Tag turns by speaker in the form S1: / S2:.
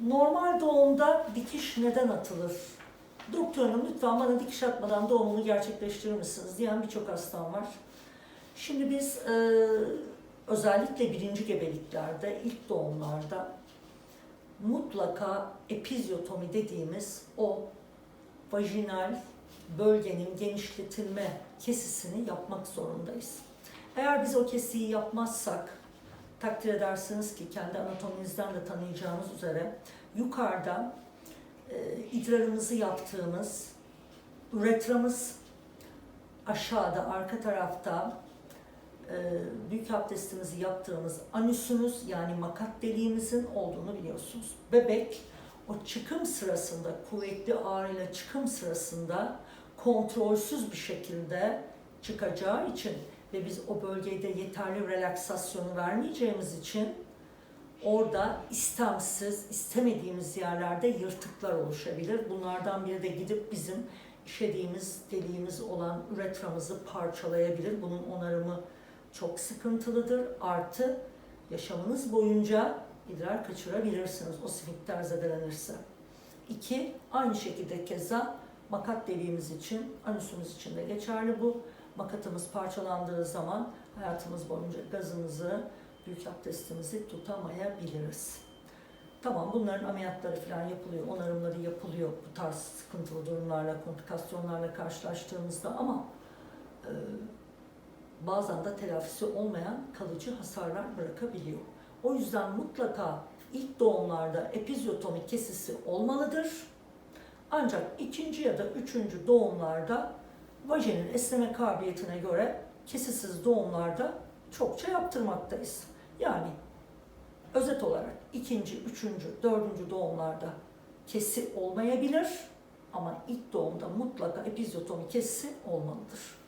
S1: Normal doğumda dikiş neden atılır? Doktor hanım lütfen bana dikiş atmadan doğumunu gerçekleştirir misiniz diyen birçok hastam var. Şimdi biz e, özellikle birinci gebeliklerde, ilk doğumlarda mutlaka epizyotomi dediğimiz o vajinal bölgenin genişletilme kesisini yapmak zorundayız. Eğer biz o kesiyi yapmazsak takdir edersiniz ki kendi anatominizden de tanıyacağınız üzere yukarıda e, idrarımızı yaptığımız üretramız aşağıda arka tarafta e, büyük abdestimizi yaptığımız anüsümüz yani makat deliğimizin olduğunu biliyorsunuz. Bebek o çıkım sırasında kuvvetli ağrıyla çıkım sırasında kontrolsüz bir şekilde çıkacağı için ve biz o bölgede yeterli relaksasyonu vermeyeceğimiz için orada istemsiz, istemediğimiz yerlerde yırtıklar oluşabilir. Bunlardan biri de gidip bizim işediğimiz deliğimiz olan üretramızı parçalayabilir. Bunun onarımı çok sıkıntılıdır. Artı yaşamınız boyunca idrar kaçırabilirsiniz o sfinkter zedelenirse. İki, aynı şekilde keza makat deliğimiz için, anüsümüz için de geçerli bu. Makatımız parçalandığı zaman hayatımız boyunca gazımızı, büyük abdestimizi tutamayabiliriz. Tamam bunların ameliyatları falan yapılıyor, onarımları yapılıyor bu tarz sıkıntılı durumlarla, komplikasyonlarla karşılaştığımızda ama e, bazen de telafisi olmayan kalıcı hasarlar bırakabiliyor. O yüzden mutlaka ilk doğumlarda epizyotomi kesisi olmalıdır. Ancak ikinci ya da üçüncü doğumlarda vajinin esneme kabiliyetine göre kesisiz doğumlarda çokça yaptırmaktayız. Yani özet olarak ikinci, üçüncü, dördüncü doğumlarda kesi olmayabilir ama ilk doğumda mutlaka epizyotomi kesisi olmalıdır.